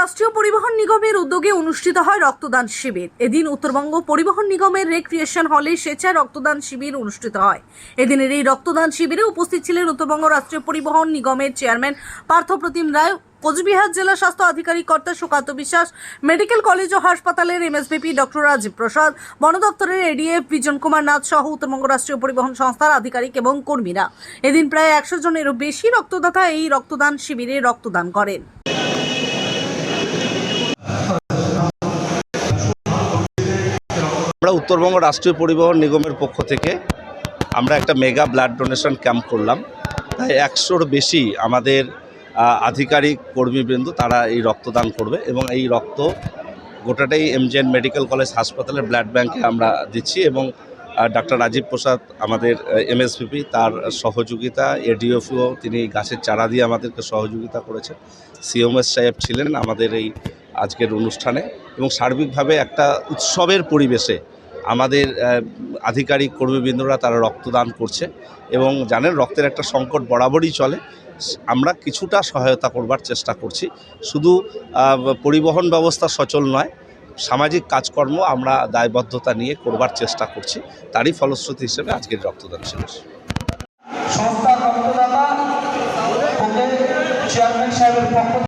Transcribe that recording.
রাষ্ট্রীয় পরিবহন নিগমের উদ্যোগে অনুষ্ঠিত হয় রক্তদান শিবির। এদিন উত্তরবঙ্গ পরিবহন নিগমের রেক্রিয়েশন হলে স্বেচ্ছা রক্তদান শিবির অনুষ্ঠিত হয়। এদিনের এই রক্তদান শিবিরে উপস্থিত ছিলেন উত্তরবঙ্গ রাষ্ট্রীয় পরিবহন নিগমের চেয়ারম্যান পার্থপ্রতিম রায়, কোচবিহার জেলা স্বাস্থ্য আধিকারিক কর্তা সুকান্ত বিশ্বাস, মেডিকেল কলেজ ও হাসপাতালের এমএসবিপি ডক্টর রাজীব প্রসাদ, বন দপ্তরের এডিএফ বিজন কুমার নাথ সহ উত্তরবঙ্গ রাষ্ট্রীয় পরিবহন সংস্থার আধিকারিক এবং কর্মীরা। এদিন প্রায় একশো জনেরও বেশি রক্তদাতা এই রক্তদান শিবিরে রক্তদান করেন। আমরা উত্তরবঙ্গ রাষ্ট্রীয় পরিবহন নিগমের পক্ষ থেকে আমরা একটা মেগা ব্লাড ডোনেশন ক্যাম্প করলাম। তাই একশোর বেশি আমাদের আধিকারিক কর্মীবৃন্দ তারা এই রক্তদান করবে এবং এই রক্ত গোটাটাই এমজেএন মেডিকেল কলেজ হাসপাতালের ব্লাড ব্যাংকে আমরা দিচ্ছি এবং ডাক্তার রাজীব প্রসাদ আমাদের এমএসপিপি তার সহযোগিতা এডিএফও তিনি গাছের চারা দিয়ে আমাদেরকে সহযোগিতা করেছেন। সিওমএস সাহেব ছিলেন আমাদের এই আজকের অনুষ্ঠানে এবং সার্বিকভাবে একটা উৎসবের পরিবেশে আমাদের আধিকারিক কর্মীবৃন্দরা তারা রক্তদান করছে এবং জানেন রক্তের একটা সংকট বরাবরই চলে। আমরা কিছুটা সহায়তা করবার চেষ্টা করছি। শুধু পরিবহন ব্যবস্থা সচল নয়, সামাজিক কাজকর্ম আমরা দায়বদ্ধতা নিয়ে করবার চেষ্টা করছি। তারই ফলশ্রুতি হিসেবে আজকের রক্তদান শিবির। রক্তদাতা চেয়ারম্যান সাহেবের পক্ষ